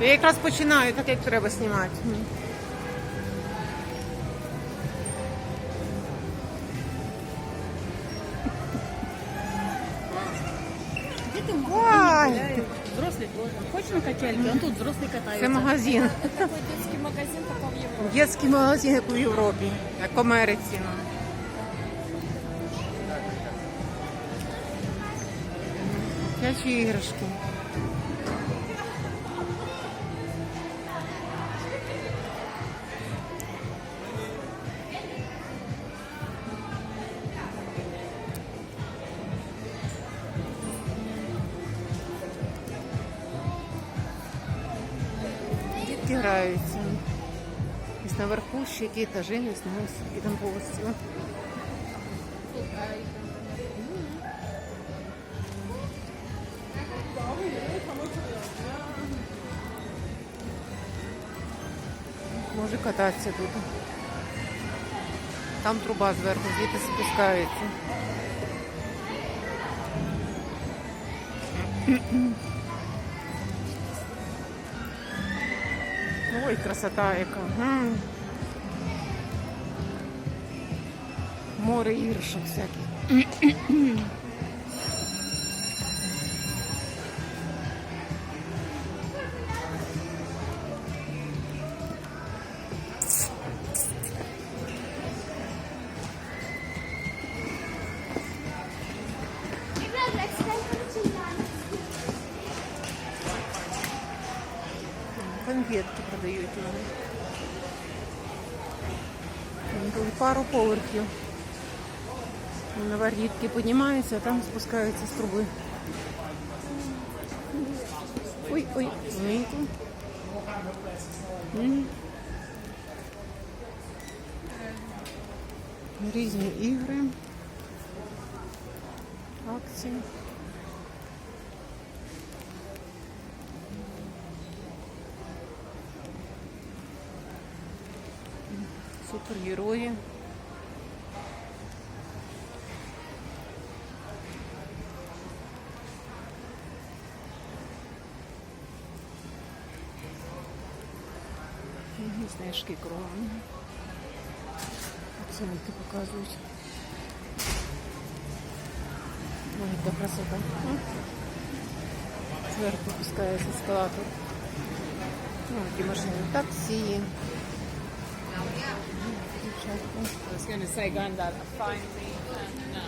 Я якраз починаю, так як треба знімати. Гуляють, взрослі теж. На качельки, он тут взрослі катаються. Це магазин. Такой детский магазин, только в Европе. Детський магазин, як у Європі, як в Америці. ну. Дитячі іграшки. Дітки граються. Наверху ще які етажі, не знаю, скільки там поверхів. Може тут. Там труба зверху, звідти спускається. Ой, красота яка. Море іршок всяких. Конфетки продають вони. Пару поверхів. На рідки піднімаються, а там спускаються з труби. Ой, ой, ой. Різні ігри, акції. Супергерої. Знижки кругом. Оцінки показують. Ой, яка красота. М. Зверху пускається ескалатор. Ну, ті машини таксі. I was say, granddad, find me. No.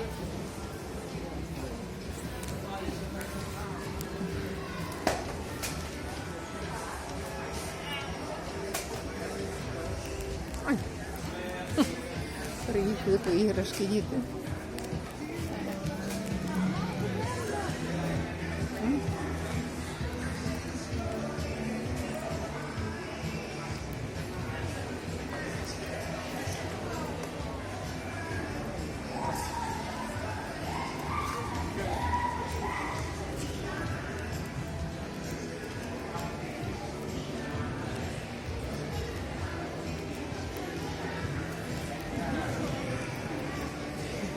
Ой. Приїхали по іграшки діти.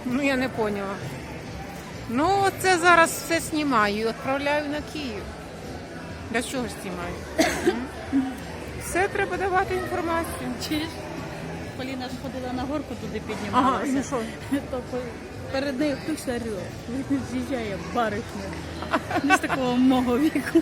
Ну, я не поняла. Ну, це зараз все знімаю і відправляю на Київ. Для чого ж знімаю? Все треба давати інформацію. Чи ж? Поліна ж ходила на горку туди Ага, піднімалася. ну що? То по- перед нею хтось орел. З'їжджає баришня. Не з такого мого віку.